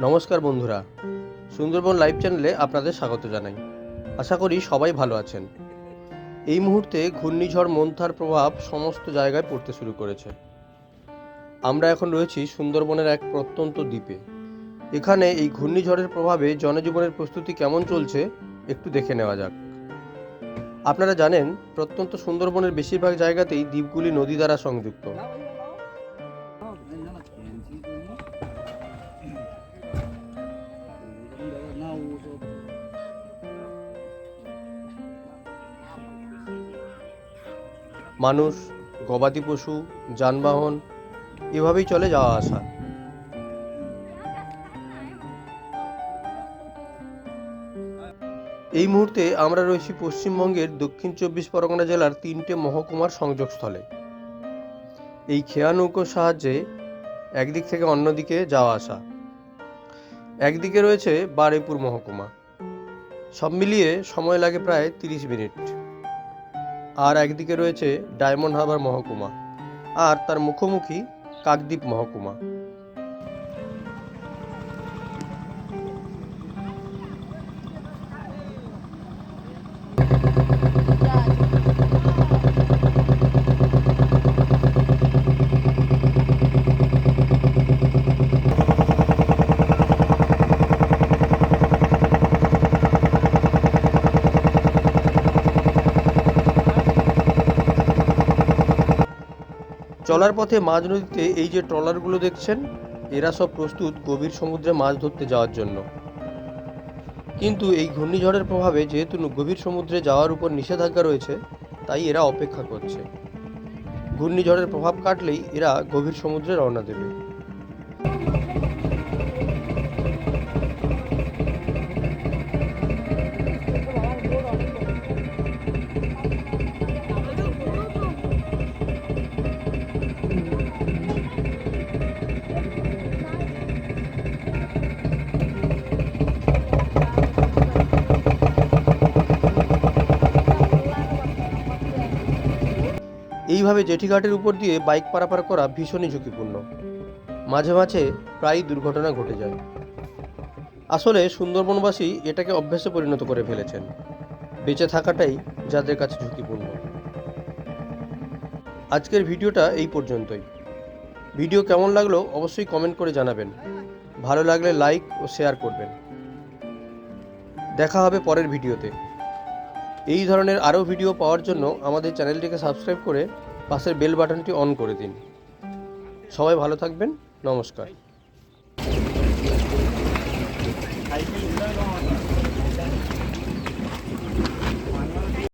নমস্কার বন্ধুরা। সুন্দরবন লাইভ চ্যানেলে আপনাদের স্বাগত জানাই। আশা করি সবাই ভালো আছেন। এই মুহূর্তে ঘূর্ণিঝড়, মন্থার প্রভাব সমস্ত জায়গায় পড়তে শুরু করেছে। আমরা এখন রয়েছি সুন্দরবনের এক প্রত্যন্ত দ্বীপে। এখানে এই ঘূর্ণিঝড়ের প্রভাবে জনজীবনের প্রস্তুতি কেমন চলছে একটু দেখে নেওয়া যাক। আপনারা জানেন, প্রত্যন্ত সুন্দরবনের বেশিরভাগ জায়গাতেই দ্বীপগুলি নদী দ্বারা সংযুক্ত। মানুষ, গবাদি পশু, যানবাহন, এভাবেই চলে যাওয়া আসা। এই মুহূর্তে আমরা রয়েছি পশ্চিমবঙ্গের দক্ষিণ চব্বিশ পরগনা জেলার তিনটে মহকুমার সংযোগস্থলে। এই খেয়া নৌকোর সাহায্যে একদিক থেকে অন্যদিকে যাওয়া আসা। একদিকে রয়েছে বারেপুর মহকুমা। সব মিলিয়ে সময় লাগে প্রায় তিরিশ মিনিট। আর একদিকে রয়েছে ডায়মন্ড হারবার মহকুমা আর তার মুখোমুখি কাকদ্বীপ মহকুমা। চলার পথে মাঝ নদীতে এই যে ট্রলারগুলো দেখছেন, এরা সব প্রস্তুত গভীর সমুদ্রে মাছ ধরতে যাওয়ার জন্য। কিন্তু এই ঘূর্ণিঝড়ের প্রভাবে যেহেতু গভীর সমুদ্রে যাওয়ার উপর নিষেধাজ্ঞা রয়েছে, তাই এরা অপেক্ষা করছে। ঘূর্ণিঝড়ের প্রভাব কাটলেই এরা গভীর সমুদ্রে রওনা দেবে। এইভাবে জেঠিঘাটের উপর দিয়ে বাইক পারাপার করা ভীষণই ঝুঁকিপূর্ণ। মাঝে মাঝে প্রায়ই দুর্ঘটনা ঘটে যায়। আসলে সুন্দরবনবাসী এটাকে অভ্যাসে পরিণত করে ফেলেছেন। বেঁচে থাকাটাই যাদের কাছে ঝুঁকিপূর্ণ। আজকের ভিডিওটা এই পর্যন্তই। ভিডিও কেমন লাগল অবশ্যই কমেন্ট করে জানাবেন। ভালো লাগলে লাইক ও শেয়ার করবেন। দেখা হবে পরের ভিডিওতে। এই ধরনের আরও ভিডিও পাওয়ার জন্য আমাদের চ্যানেলটিকে সাবস্ক্রাইব করে পাশের বেল বাটনটি অন করে দিন। সবাই ভালো থাকবেন। নমস্কার।